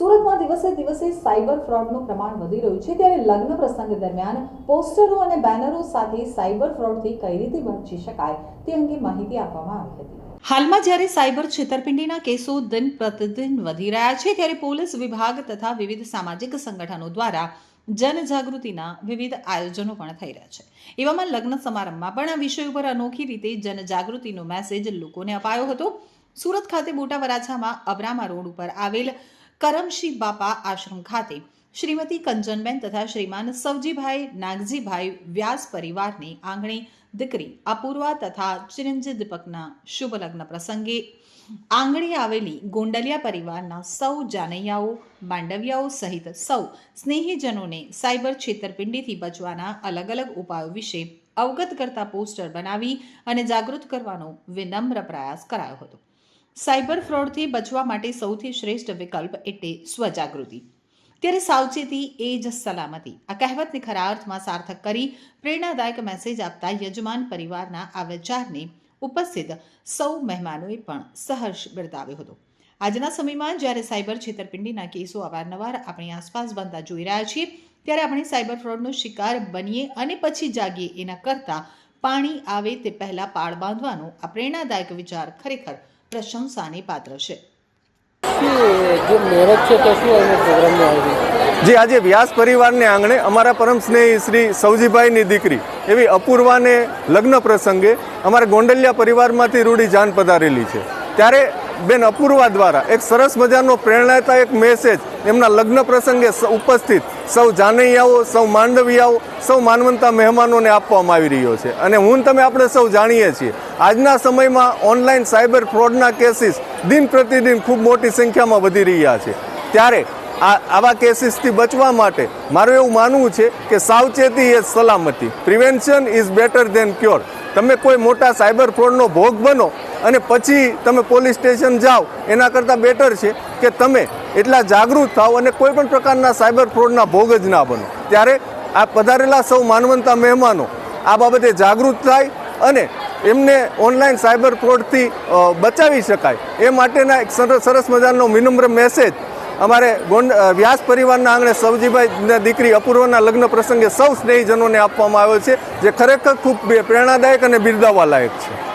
સુરતમાં દિવસે દિવસે સાયબર ફ્રોડનું પ્રમાણ વધી રહ્યું છે ત્યારે લગ્ન પ્રસંગ દરમિયાન પોસ્ટરો અને બેનરો સાથે સાયબર ફ્રોડથી કઈ રીતે બચી શકાય તે અંગે માહિતી આપવામાં આવી હતી. હાલમાં જ્યારે સાયબર છેતરપિંડીના કેસો દિન પ્રતિદિન વધી રહ્યા છે ત્યારે પોલીસ વિભાગ તથા વિવિધ સામાજિક સંગઠનો દ્વારા જનજાગૃતિના વિવિધ આયોજનો પણ થઈ રહ્યા છે. એવામાં લગ્ન સમારંભમાં પણ આ વિષય ઉપર અનોખી રીતે જનજાગૃતિનો મેસેજ લોકોને અપાયો હતો. સુરત ખાતે મોટા વરાછામાં અબરામા રોડ ઉપર આવેલ કરમશી બાપા આશ્રમ ખાતે શ્રીમતી કંચનબેન તથા શ્રીમાન સવજીભાઈ નાગજીભાઈ વ્યાસ પરિવારની આંગણે, દીકરી અપૂર્વા તથા ચિરંજીવ દીપકના શુભ લગ્ન પ્રસંગે આંગણે આવેલી ગોંડલિયા પરિવારના સૌ જાનૈયાઓ, માંડવિયાઓ સહિત સૌ સ્નેહીજનોને સાયબર છેતરપિંડીથી બચવાના અલગ અલગ ઉપાયો વિશે અવગત કરતા પોસ્ટર બનાવી અને જાગૃત કરવાનો વિનમ્ર પ્રયાસ કરાયો હતો. સાયબર ફ્રોડથી બચવા માટે સૌથી શ્રેષ્ઠ વિકલ્પ એટલે સ્વજાગૃતિ. ત્યારે સાવચેતી એ જ સલામતી. આ કહેવતને ખરા અર્થમાં સાર્થક કરી, પ્રેરણાદાયક મેસેજ આપતા યજમાન પરિવારના આ વિચારને ઉપસ્થિત સૌ મહેમાનોએ પણ સહર્ષ બિરદાવ્યો હતો. આજના સમયમાં જ્યારે સાયબર છેતરપિંડીના કેસો અવારનવાર આપણી આસપાસ બનતા જોઈ રહ્યા છીએ, ત્યારે આપણે સાયબર ફ્રોડનો શિકાર બનીએ અને પછી જાગીએ એના કરતાં પાણી આવે તે પહેલાં પાળ બાંધવાનો આ પ્રેરણાદાયક વિચાર ખરેખર પ્રશંસાને પાત્ર છે. જે, આજે વ્યાસ પરિવારને આંગણે અમારા પરમ સ્નેહી શ્રી સૌજીભાઈની દીકરી એવી અપૂર્વાને લગ્ન પ્રસંગે અમારા ગોંડલિયા પરિવારમાંથી રૂડી જાન પધારેલી છે. ત્યારે બેન અપૂર્વા દ્વારા એક સરસ મજાનો પ્રેરણાદાયક મેસેજ એમના લગ્ન પ્રસંગે ઉપસ્થિત સૌ જાનૈયાઓ, સૌ માંડવિયાઓ, સૌ માનવંતા મહેમાનોને આપવામાં આવી રહ્યો છે. અને હું તમે આપણે સૌ જાણીએ છીએ. આજના સમયમાં ઓનલાઈન સાયબર ફ્રોડના કેસીસ દિન પ્રતિદિન ખૂબ મોટી સંખ્યામાં વધી રહ્યા છે. ત્યારે આ આવા કેસીસથી બચવા માટે મારું એવું માનવું છે કે સાવચેતી એ સલામતી. Prevention is better than cure તમે કોઈ મોટા સાયબર ફ્રોડનો ભોગ બનો અને પછી તમે પોલીસ સ્ટેશન જાઓ, એના કરતાં બેટર છે કે તમે એટલા જાગૃત થાઓ અને કોઈ પણ પ્રકારના સાયબર ફ્રોડના ભોગ જ ના બનો. ત્યારે આ પધારેલા સૌ માનવંતા મહેમાનો આ બાબતે જાગૃત થાય અને એમને ઓનલાઈન સાયબર ફ્રોડથી બચાવી શકાય. એ માટેના એક સરસ મજાનો વિનમ્ર મેસેજ અમારે ગોંડ વ્યાસ પરિવારના આંગણે સવજીભાઈ દીકરી અપૂર્વના લગ્ન પ્રસંગે સૌ સ્નેહીજનોને આપવામાં આવ્યો છે, જે ખરેખર ખૂબ પ્રેરણાદાયક અને બિરદાવાલાયક છે.